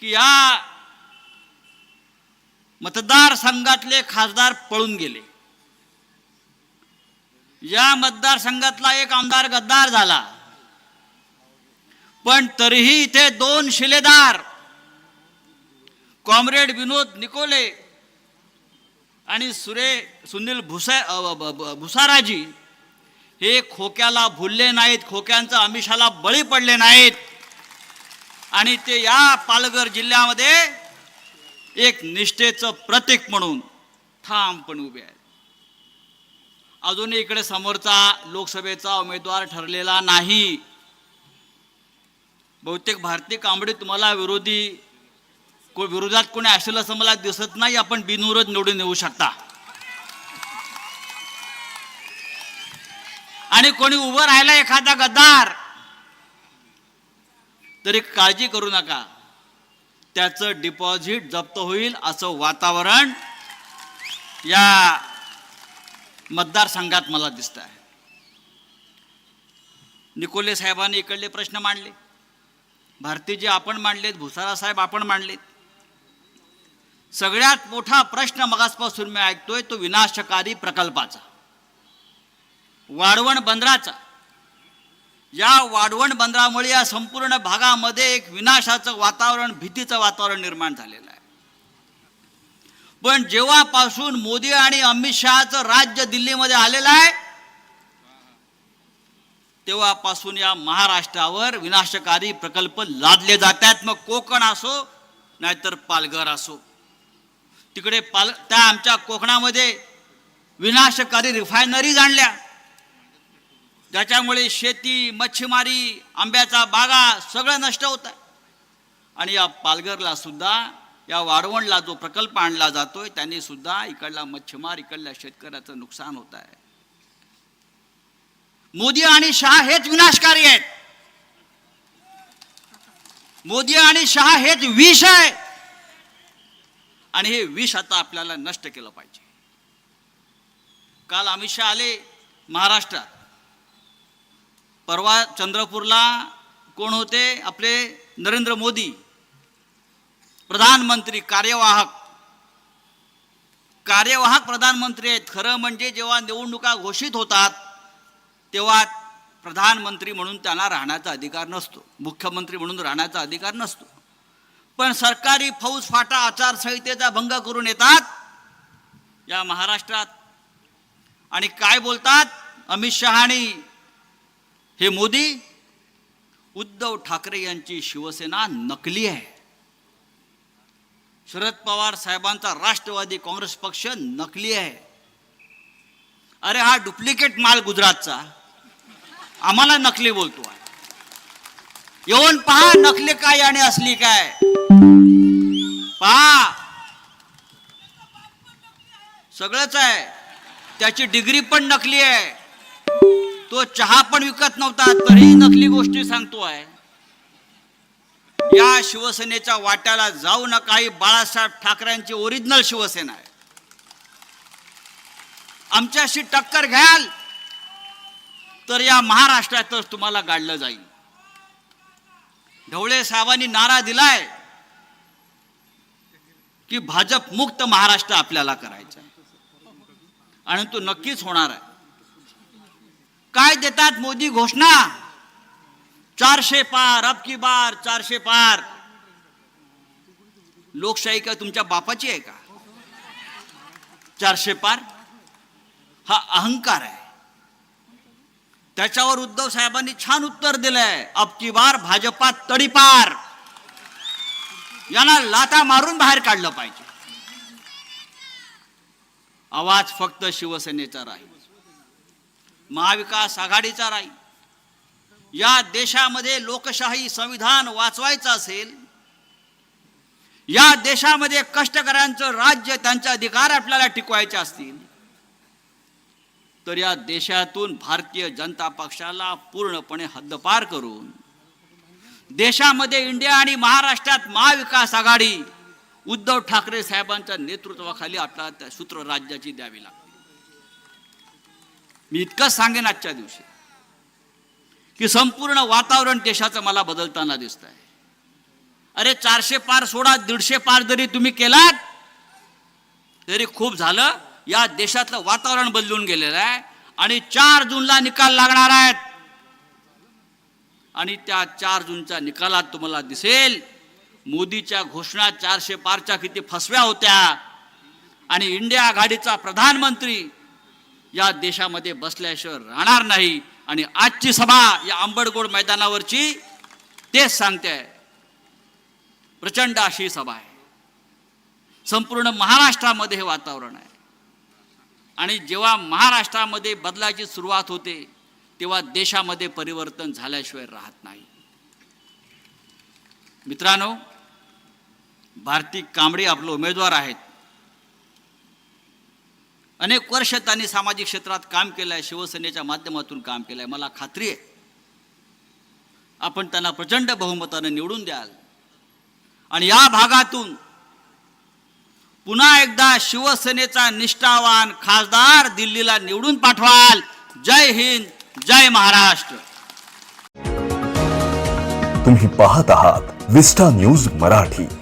की या मतदारसंघातले खासदार पळून गेले. या मतदारसंघातला एक आमदार गद्दार झाला. पण तरीही इथे दोन शिलेदार कॉम्रेड विनोद निकोले आणि सुरे सुनील भुसा भुसाराजी हे खोक्याला भुलले नाहीत खोक्यांचं आमिषाला बळी पडले नाहीत. आणि ते या पालघर जिल्ह्यामध्ये एक निष्ठेचं प्रतीक म्हणून ठामपणे उभे आहेत. अजूनही इकडे समोरचा लोकसभेचा उमेदवार ठरलेला नाही. बहुतेक भारतीय कांबडी तुम्हाला विरोधी को विरोधात कोणी असेल असं मला दिसत नाही आपण बिनविरोध निवडून येऊ शकता. आणि कोणी उभं राहिला एखादा गद्दार तरी काळजी करू नका. त्याचं डिपॉझिट जप्त होईल असं वातावरण या मतदारसंघात मला दिसत आहे निकोले साहेबांनी इकडले प्रश्न मांडले. भारतीजी आपण मांडलेत भुसारा साहेब आपण मांडलेत. सगळ्यात मोठा प्रश्न मगासपासून मी ऐकतोय तो विनाशकारी प्रकल्पाचा. वाढवण बंदराचा. या वाढवण बंदरामुळे या संपूर्ण भागामध्ये एक विनाशाचं वातावरण भीतीचं वातावरण निर्माण झालेलं आहे. पण जेव्हापासून मोदी आणि अमित शहाचं राज्य दिल्लीमध्ये आलेलं आहे तेव्हापासून या महाराष्ट्रावर विनाशकारी प्रकल्प लादले जातात. मग कोकण असो नाहीतर पालघर असो. तिकडे पाल त्या आमच्या कोकणामध्ये विनाशकारी रिफायनरीज आणल्या. ज्याच्यामुळे शेती मच्छीमारी आंब्याचा बागा सगळं नष्ट होत आहे. आणि या पालघरला सुद्धा या वाढवणला जो प्रकल्प आणला जातोय त्यांनी सुद्धा इकडला मच्छीमार इकडल्या शेतकऱ्याचं नुकसान होत आहे. मोदी आणि शहा हेच विनाशकारी आहेत. मोदी आणि शहा हेच विष आहे. आणि हे विष आता आपल्याला नष्ट केलं पाहिजे. काल अमित शहा आले महाराष्ट्रात. परवा चंद्रपूरला कोण होते? आपले नरेंद्र मोदी प्रधानमंत्री कार्यवाहक. कार्यवाहक प्रधानमंत्री आहेत. खरं म्हणजे जेव्हा निवडणुका घोषित होतात तेव्हा प्रधानमंत्री म्हणून त्यांना राहण्याचा अधिकार नसतो. मुख्यमंत्री म्हणून राहण्याचा अधिकार नसतो. पण सरकारी फौज फाटा आचारसंहितेचा भंग करून येतात या महाराष्ट्रात. आणि काय बोलतात? अमित शहा आणि हे मोदी उद्धव ठाकरे यांची शिवसेना नकली आहे. शरद पवार साहेबांचा राष्ट्रवादी काँग्रेस पक्ष नकली आहे. अरे हा डुप्लिकेट माल गुजरातचा. आम्हाला नकली बोलतो आहे येऊन पहा नकली काय आणि असली काय. पहा. सगळंच आहे. त्याची डिग्री पण नकली आहे. तो चहा पण विकत नव्हता तरीही नकली गोष्टी सांगतो आहे. या शिवसेनेच्या वाट्याला जाऊ नका ही बाळासाहेब ठाकरेंची ओरिजिनल शिवसेना आहे. आमच्याशी टक्कर घ्याल तर या महाराष्ट्रातच तुम्हाला गाडलं जाईल. ढवळे साहेबांनी नारा दिलाय की भाजप मुक्त महाराष्ट्र आपल्याला करायचा आहे. आणि तो नक्कीच होणार आहे. काय देतात मोदी घोषणा? चारशे पार अब की बार चारशे पार. लोकशाही का तुमच्या बापाची आहे का? चारशे पार? हा अहंकार आहे. त्याच्यावर उद्धव साहेबांनी छान उत्तर दिलंय. अब की बार भाजपात तडीपार. यांना लाता मारून बाहेर काढलं पाहिजे. आवाज फक्त शिवसेनेचा राहील. महाविकास आघाडीचा राहील. या देशामध्ये लोकशाही संविधान वाचवायचं असेल या देशामध्ये कष्टकऱ्यांचं राज्य त्यांचे अधिकार आपल्याला टिकवायचे असतील तर या देशातून भारतीय जनता पक्षाला पूर्णपणे हद्दपार करून देशामध्ये इंडिया आणि महाराष्ट्रात महाविकास आघाडी उद्धव ठाकरे साहेबांच्या नेतृत्वाखाली आपल्याला त्या सूत्र राज्याची द्यावी लागते. मी इतकंच सांगेन आजच्या दिवशी की संपूर्ण वातावरण देशाचं मला बदलताना दिसत आहे अरे चारशे पार सोडा दीडशे पार जरी तुम्ही केलात तरी खूप झालं या देशातलं वातावरण बदलून गेलेलं आहे आणि चार जूनला निकाल लागणार आहेत. आणि त्या चार जूनच्या निकालात तुम्हाला दिसेल मोदीच्या घोषणा चारशे पारच्या किती फसव्या होत्या आणि इंडिया आघाडीचा प्रधानमंत्री या देशामध्ये बसल्याशिवाय राहणार नाही. आणि आजची सभा या आंबडगोड मैदानावरची तेच सांगते. प्रचंड अशी सभा आहे. संपूर्ण महाराष्ट्रामध्ये हे वातावरण आहे. आणि जेव्हा महाराष्ट्रामध्ये बदलाची सुरुवात होते तेव्हा देशामध्ये परिवर्तन झाल्याशिवाय राहत नाही. मित्रांनो भारती कांबळे आपले उमेदवार आहेत. अनेक वर्ष त्यांनी सामाजिक क्षेत्रात काम केलं आहे शिवसेनेच्या माध्यमातून काम केलं आहे मला खात्री आहे. आपण त्यांना प्रचंड बहुमतानं निवडून द्याल. आणि या भागातून पुन्हा एकदा शिवसेनेचा निष्ठावान खासदार दिल्लीला निवडून पाठवाल. जय हिंद जय महाराष्ट्र. तुम्ही पाहत आहात विस्टा न्यूज मराठी.